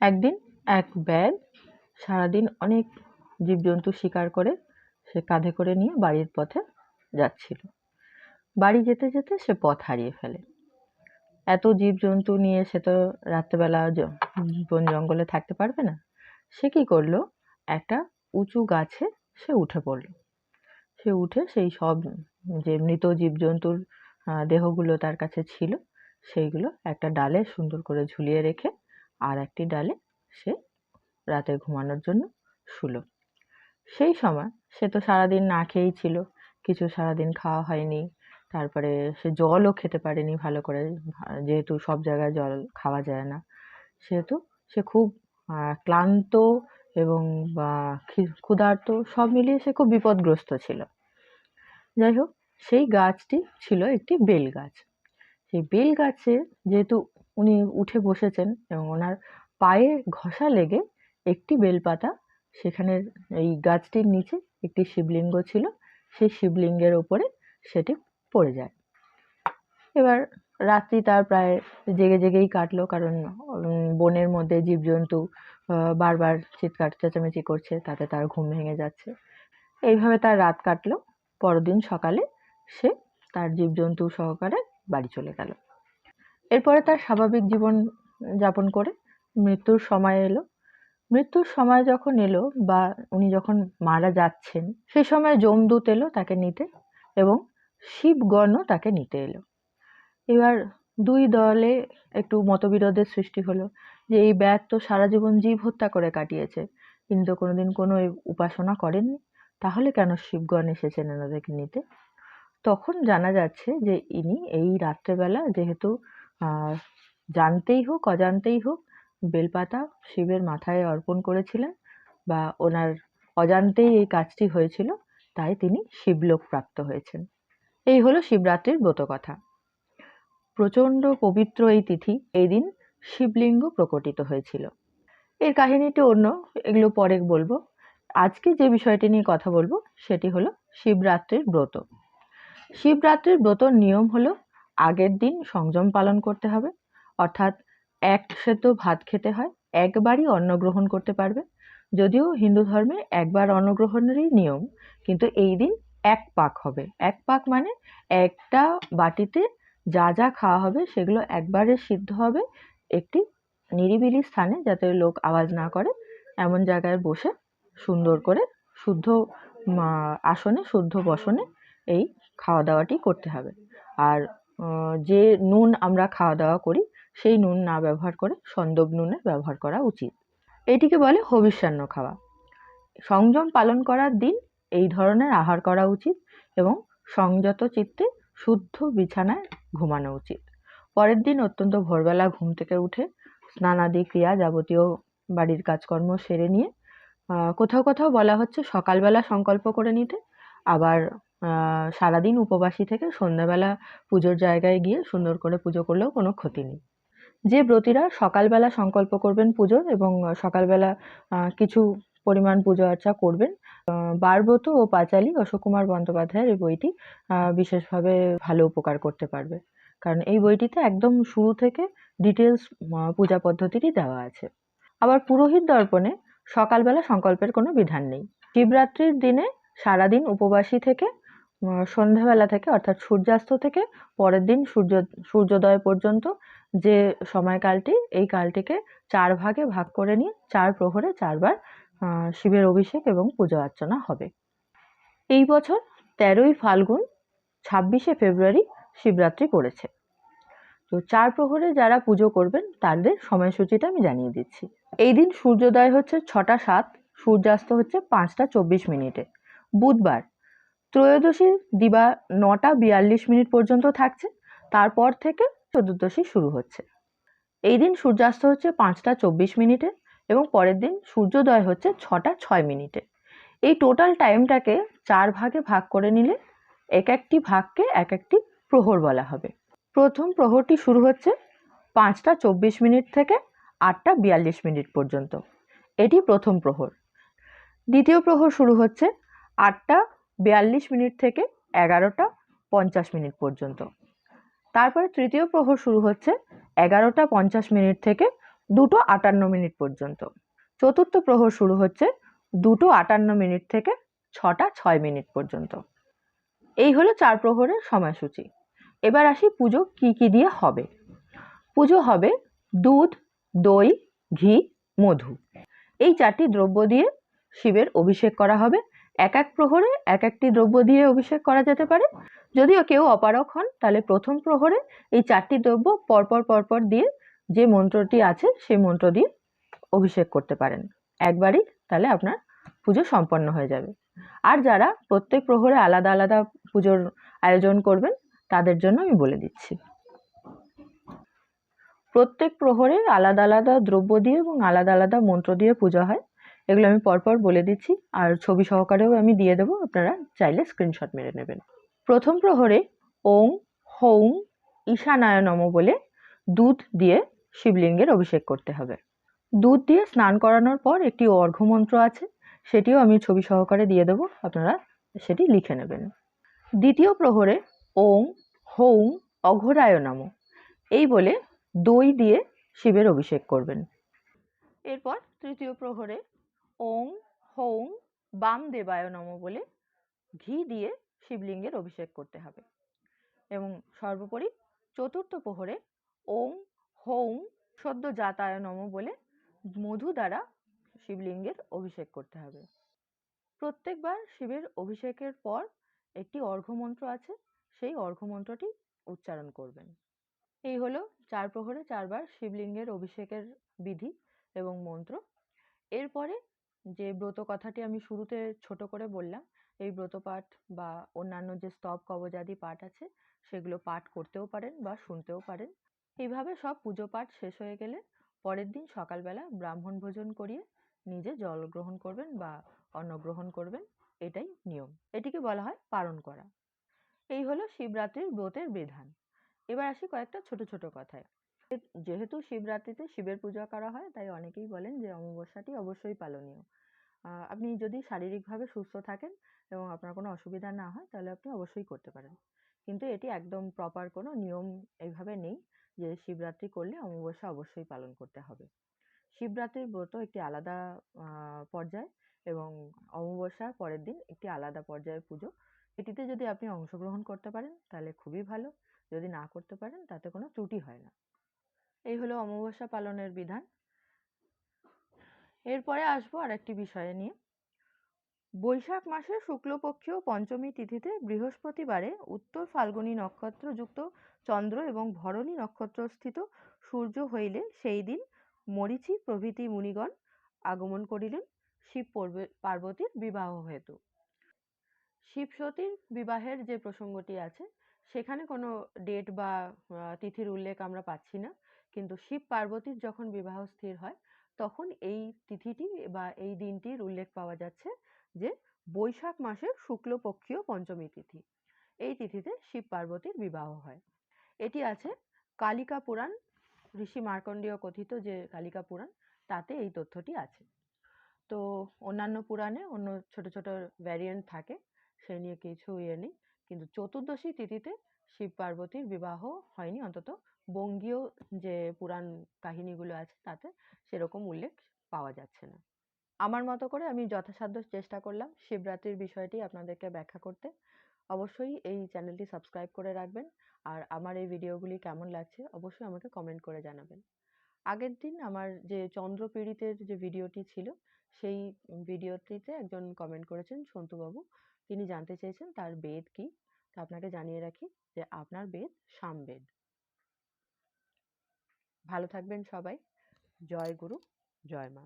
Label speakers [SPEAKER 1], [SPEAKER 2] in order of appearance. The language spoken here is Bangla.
[SPEAKER 1] একদিন এক ব্যাগ সারাদিন অনেক জীবজন্তু শিকার করে সে কাঁধে করে নিয়ে বাড়ির পথে যাচ্ছিল। বাড়ি যেতে যেতে সে পথ হারিয়ে ফেলে। এত জীবজন্তু নিয়ে সে তো রাত্রেবেলা বন জঙ্গলে থাকতে পারবে না। সে কি করল? একটা উঁচু গাছে সে উঠে পড়ল। সে উঠে সেই সব যে মৃত জীবজন্তুর দেহগুলো তার কাছে ছিল, সেইগুলো একটা ডালে সুন্দর করে ঝুলিয়ে রেখে আর একটি ডালে সে রাতে ঘুমানোর জন্য শুলো। সেই সময় সে তো সারাদিন না খেয়েই ছিল, কিছু সারাদিন খাওয়া হয়নি, তারপরে সে জলও খেতে পারেনি ভালো করে, যেহেতু সব জায়গায় জল খাওয়া যায় না। সেহেতু সে খুব ক্লান্ত এবং, বা ক্ষুধার্ত সব মিলিয়ে সে খুব বিপদগ্রস্ত ছিল। যাই হোক, সেই গাছটি ছিল একটি বেল গাছ। সেই বেল গাছে যেহেতু উনি উঠে বসেছেন এবং ওনার পায়ে ঘষা লেগে একটি বেলপাতা সেখানে এই গাছটির নিচে একটি শিবলিঙ্গ ছিল, সেই শিবলিঙ্গের ওপরে সেটি পড়ে যায়। এবার রাত্রি তার প্রায় জেগে জেগেই কাটলো কারণ বনের মধ্যে জীবজন্তু বারবার চিৎকার, চেঁচামেচি করছে, তাতে তার ঘুম ভেঙে যাচ্ছে। এইভাবে তার রাত কাটলো। পরদিন সকালে সে তার জীবজন্তু সহকারে বাড়ি চলে গেল। এরপরে তার স্বাভাবিক জীবন যাপন করে। মৃত্যুর সময় এলো। মৃত্যুর সময় যখন এলো বা উনি যখন মারা যাচ্ছেন, সেই সময় যমদূত এলো তাকে নিতে এবং শিবগণও তাকে নিতে এলো। এবার দুই দলে একটু মতবিরোধের সৃষ্টি হলো যে এই ব্যাগ তো সারা জীবন জীব হত্যা করে কাটিয়েছে। কিন্তু কোনোদিন কোনো উপাসনা করেননি। তাহলে কেন শিবগণ এসেছেন এনাদেরকে নিতে? তখন জানা যাচ্ছে যে ইনি এই রাত্রেবেলা যেহেতু জানতেই হোক, অজান্তেই হোক, বেলপাতা শিবের মাথায় অর্পণ করেছিলেন বা ওনার অজান্তেই এই কাজটি হয়েছিল, তাই তিনি শিবলোক প্রাপ্ত হয়েছেন। এই হলো শিবরাত্রির ব্রত কথা। প্রচণ্ড পবিত্র এই তিথি, এই দিন শিবলিঙ্গ প্রকটিত হয়েছিল। এর কাহিনীটি অন্য, এগুলো পরে বলব। আজকে যে বিষয়টি নিয়ে কথা বলব, সেটি হলো শিবরাত্রির ব্রত। শিবরাত্রির ব্রতর নিয়ম হলো আগের দিন সংযম পালন করতে হবে। অর্থাৎ এক সেদ্ধ ভাত খেতে হয়, একবারই অন্ন গ্রহণ করতে পারবে। যদিও হিন্দু ধর্মে একবার অন্ন গ্রহণেরই নিয়ম, কিন্তু এই দিন এক পাক হবে। এক পাক মানে একটা বাটিতে যা যা খাওয়া হবে সেগুলো একবারে সিদ্ধ হবে একটি নিরিবিলি স্থানে, যাতে লোক আওয়াজ না করে, এমন জায়গায় বসে সুন্দর করে শুদ্ধ আসনে, শুদ্ধ বসনে এই খাওয়া দাওয়াটি করতে হবে। আর যে নুন আমরা খাওয়া দাওয়া করি, সেই নুন না ব্যবহার করে সন্দব নুনের ব্যবহার করা উচিত। এটিকে বলে হবিষ্যান্ন খাওয়া। সংযম পালন করার দিন এই ধরনের আহার করা উচিত এবং সংযত চিত্তে শুদ্ধ বিছানায় ঘুমানো উচিত। পরের দিন অত্যন্ত ভোরবেলা ঘুম থেকে উঠে স্নানাদি ক্রিয়া যাবতীয় বাড়ির কাজকর্ম সেরে নিয়ে কোথাও কোথাও বলা হচ্ছে সকালবেলা সংকল্প করে নিতে, আবার সারাদিন উপবাসী থেকে সন্ধ্যাবেলা পুজোর জায়গায় গিয়ে সুন্দর করে পুজো করলেও কোনো ক্ষতি নেই। যে ব্রতীরা সকালবেলা সংকল্প করবেন পুজোর এবং সকালবেলা কিছু পরিমাণ পুজো আর্চা করবেন বারব্রত ও পাঁচালী অশোক কুমার বন্দ্যোপাধ্যায়ের এই বইটি বিশেষভাবে ভালো উপকার করতে পারবে। কারণ এই বইটিতে একদম শুরু থেকে ডিটেলস পূজা পদ্ধতিটি দেওয়া আছে। আবার পুরোহিত দর্পণে সকালবেলা সংকল্পের কোনো বিধান নেই। শিবরাত্রির দিনে সারাদিন উপবাসী থেকে সন্ধ্যাবেলা থেকে, অর্থাৎ সূর্যাস্ত থেকে পরের দিন সূর্য, সূর্যোদয় পর্যন্ত যে সময়কালটি, এই কালটিকে চার ভাগে ভাগ করে নিয়ে চার প্রহরে চারবার শিবের অভিষেক এবং পুজো অর্চনা হবে। এই বছর তেরোই ফাল্গুন, ছাব্বিশে ফেব্রুয়ারি শিবরাত্রি পড়েছে। তো চার প্রহরে যারা পুজো করবেন, তাদের সময়সূচিটা আমি জানিয়ে দিচ্ছি। এই দিন সূর্যোদয় হচ্ছে ছটা সাত, সূর্যাস্ত হচ্ছে পাঁচটা চব্বিশ মিনিটে। বুধবার ত্রয়োদশী দিবা নটা বিয়াল্লিশ মিনিট পর্যন্ত থাকছে। তারপর থেকে চতুর্দশী শুরু হচ্ছে। এই দিন সূর্যাস্ত হচ্ছে পাঁচটা চব্বিশ মিনিটে এবং পরের দিন সূর্যোদয় হচ্ছে ছটা ছয় মিনিটে। এই টোটাল টাইমটাকে চার ভাগে ভাগ করে নিলে এক একটি ভাগকে এক একটি প্রহর বলা হবে। প্রথম প্রহরটি শুরু হচ্ছে পাঁচটা চব্বিশ মিনিট থেকে আটটা বিয়াল্লিশ মিনিট পর্যন্ত। এটি প্রথম প্রহর। দ্বিতীয় প্রহর শুরু হচ্ছে আটটা বিয়াল্লিশ মিনিট থেকে এগারোটা পঞ্চাশ মিনিট পর্যন্ত। তারপরে তৃতীয় প্রহর শুরু হচ্ছে এগারোটা পঞ্চাশ মিনিট থেকে দুটো আটান্ন মিনিট পর্যন্ত। চতুর্থ প্রহর শুরু হচ্ছে দুটো আটান্ন মিনিট থেকে ছটা ছয় মিনিট পর্যন্ত। এই হলো চার প্রহরের সময়সূচি। এবার আসি পুজো কি কি দিয়ে হবে। পুজো হবে দুধ, দই, ঘি, মধু। এই চারটি দ্রব্য দিয়ে শিবের অভিষেক করা হবে। এক এক প্রহরে এক একটি দ্রব্য দিয়ে অভিষেক করা যেতে পারে। যদিও কেউ অপারক হন, তাহলে প্রথম প্রহরে এই চারটি দ্রব্য পরপর পরপর দিয়ে যে মন্ত্রটি আছে, সেই মন্ত্র দিয়ে অভিষেক করতে পারেন। একবারই তাহলে আপনার পুজো সম্পন্ন হয়ে যাবে। আর যারা প্রত্যেক প্রহরে আলাদা আলাদা পুজোর আয়োজন করবেন, তাদের জন্য আমি বলে দিচ্ছি। প্রত্যেক প্রহরে আলাদা আলাদা দ্রব্য দিয়ে এবং আলাদা আলাদা মন্ত্র দিয়ে পূজা হয়। এগুলো আমি পরপর বলে দিচ্ছি। আর ছবি সহকারেও আমি দিয়ে দেবো। আপনারা চাইলে স্ক্রিনশট মেরে নেবেন। প্রথম প্রহরে ওং হৌং ঈশানায়নম বলে দুধ দিয়ে শিবলিঙ্গের অভিষেক করতে হবে। দুধ দিয়ে স্নান করানোর পর একটি অর্ঘ্যমন্ত্র আছে। সেটিও আমি ছবি সহকারে দিয়ে দেবো। আপনারা সেটি লিখে নেবেন। দ্বিতীয় প্রহরে ওং হৌং অঘোরায় নম। এই বলে দই দিয়ে শিবের অভিষেক করবেন। এরপর তৃতীয় প্রহরে ওং, হৌং, বাম দেবায় নম বলে ঘি দিয়ে শিবলিঙ্গের অভিষেক করতে হবে। এবং সর্বোপরি চতুর্থ প্রহরে ওং, হৌং সদ্য জাতায় নম বলে মধু দ্বারা শিবলিঙ্গের অভিষেক করতে হবে। প্রত্যেকবার শিবের অভিষেকের পর একটি অর্ঘ্যমন্ত্র আছে, সেই অর্ঘ্যমন্ত্রটি উচ্চারণ করবেন। এই হলো চার প্রহরে চারবার শিবলিঙ্গের অভিষেকের বিধি এবং মন্ত্র। এরপরে যে ব্রত কথাটি আমি শুরুতে ছোট করে বললাম, এই ব্রত পাঠ বা অন্যান্য যে স্তব কবজাদি পাঠ আছে, সেগুলো পাঠ করতেও পারেন বা শুনতেও পারেন। এইভাবে সব পুজো পাঠ শেষ হয়ে গেলে পরের দিন সকালবেলা ব্রাহ্মণ ভোজন করিয়ে নিজে জল গ্রহণ করবেন বা অন্ন গ্রহণ করবেন, এটাই নিয়ম। এটিকে বলা হয় পালন করা। এই হলো শিবরাত্রির ব্রতের বিধান। এবার আসি কয়েকটা ছোট ছোট কথায়। যেহেতু শিবরাত্রিতে শিবের পূজা করা হয়, তাই অনেকেই বলেন যে অমাবস্যাটি অবশ্যই পালনীয়। আপনি যদি শারীরিকভাবে সুস্থ থাকেন এবং আপনার কোনো অসুবিধা না হয়, তাহলে আপনি অবশ্যই করতে পারেন। কিন্তু এটি একদম প্রপার কোনো নিয়ম এইভাবে নেই যে শিবরাত্রি করলে অমাবস্যা অবশ্যই পালন করতে হবে। শিবরাত্রির ব্রত একটি আলাদা পর্যায় এবং অমাবস্যার পরের দিন একটি আলাদা পর্যায়ের পুজো। এটিতে যদি আপনি অংশগ্রহণ করতে পারেন, তাহলে খুবই ভালো। যদি না করতে পারেন, তাতে কোনো ত্রুটি হয় না। এই হলো অমাবস্যা পালনের বিধান। এরপরে আসব আর একটি বিষয়ে নিয়ে। বৈশাখ মাসের শুক্লপক্ষীয় পঞ্চমী তিথিতে বৃহস্পতিবারে উত্তর ফাল্গুনী নক্ষত্রযুক্ত চন্দ্র এবং ভরণী নক্ষত্রস্থিত সূর্য হইলে সেই দিন মরিচি প্রভৃতি মুনিগণ আগমন করিলেন। শিব পার্বতীর বিবাহ হেতু। শিব সতীর বিবাহের যে প্রসঙ্গটি আছে, সেখানে কোনো ডেট বা তিথির উল্লেখ আমরা পাচ্ছি না। কিন্তু শিব পার্বতীর যখন বিবাহ স্থির হয়, তখন এই তিথিটি বা এই দিনটির উল্লেখ পাওয়া যাচ্ছে যে বৈশাখ মাসের শুক্লপক্ষীয় পঞ্চমী তিথি। এই তিথিতে শিব পার্বতীর বিবাহ হয়। এটি আছে কালিকা পুরাণ, ঋষি মার্কণ্ডীয় কথিত যে কালিকা পুরাণ, তাতে এই তথ্যটি আছে। তো অন্যান্য পুরাণে অন্য ছোট ছোট ভ্যারিয়েন্ট থাকে, সে নিয়ে কিছু ইয়ে নেই। কিন্তু চতুর্দশী তিথিতে শিব পার্বতীর বিবাহ হয়নি, অন্তত বঙ্গীয় যে পুরাণ কাহিনীগুলো আছে তাতে সেরকম উল্লেখ পাওয়া যাচ্ছে না। আমার মতো করে আমি যথাসাধ্য চেষ্টা করলাম শিবরাত্রির বিষয়টি আপনাদেরকে ব্যাখ্যা করতে। অবশ্যই এই চ্যানেলটি সাবস্ক্রাইব করে রাখবেন আর আমার এই ভিডিওগুলি কেমন লাগছে অবশ্যই আমাকে কমেন্ট করে জানাবেন। আগের দিন আমার যে চন্দ্রপীড়িতের যে ভিডিওটি ছিল সেই ভিডিওটিতে একজন কমেন্ট করেছেন সন্তুবাবু। তিনি জানতে চেয়েছেন তার বেদ কি? তা আপনাকে জানিয়ে রাখি যে আপনার বেদ সামবেদ। ভালো থাকবেন সবাই। জয় গুরু জয় মা।